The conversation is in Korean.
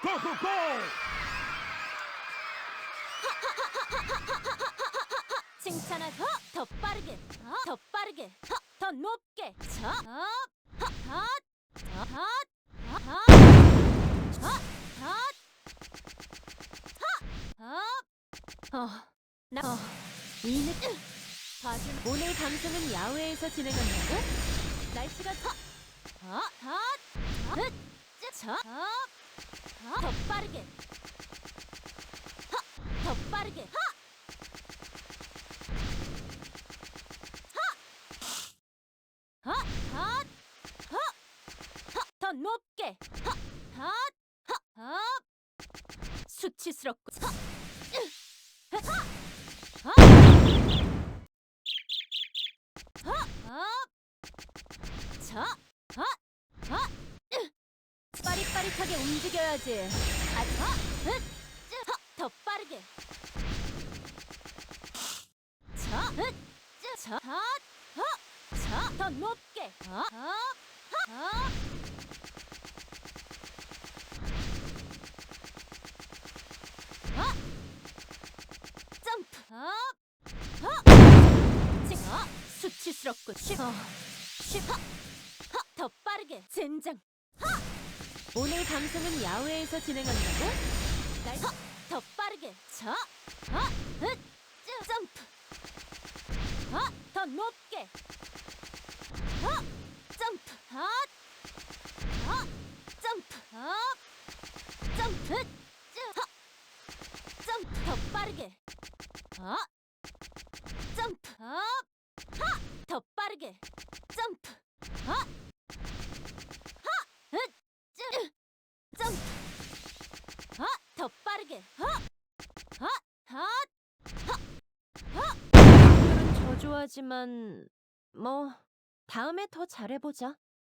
고고고! 칭찬하고 더 빠르게 어? 더 빠르게 어? 더 높게 저 어? 헛! 헛! 헛! 헛! 헛! 헛! 헛! 어, 나, 어, 이 느낌. 봐준 오늘 방송은 야외에서 진행한다고? 날씨가 더, 어, 더, 더, 저, 어, 더, 더 빠르게, 더, 더 빠르게, 어? 헛! 헛! 헛! 헛! 더 높게! 헛! 헛! 헛! 헛! 수치스럽고 헛! 으! 헛! 헛! 헛! 헛! 저! 빠릿빠릿하게 움직여야지. 아, 헛! 헛! 쯔! 헛! 더 빠르게. 저! 헛! 쯔! 저! 헛! 헛! 저! 더 높게! 어? 어? 어? 어? 점프! 업! 어? 직! 어? 수치스럽군. 쉽! 어. 쉽! 어. 어. 더 빠르게! 젠장! 어. 오늘 방송은 야외에서 진행한다고? 날 어. 더 빠르게! 저! 어? 흑! 쯔! 점프! 어? 더 높게! 헛! 점프! 헛! 헛! 점프! 헛! 점프! 쯔! 헛! 점프! 더 빠르게! 헛! 점프! 헛! 헛! 더 빠르게! 점프! 헛! 헛! 흑! 쯔! 점프! 헛! 더 빠르게! 헛! 헛! 헛! 헛! 헛! 오늘은 저조 하지만 뭐 다음에 더 잘해보자.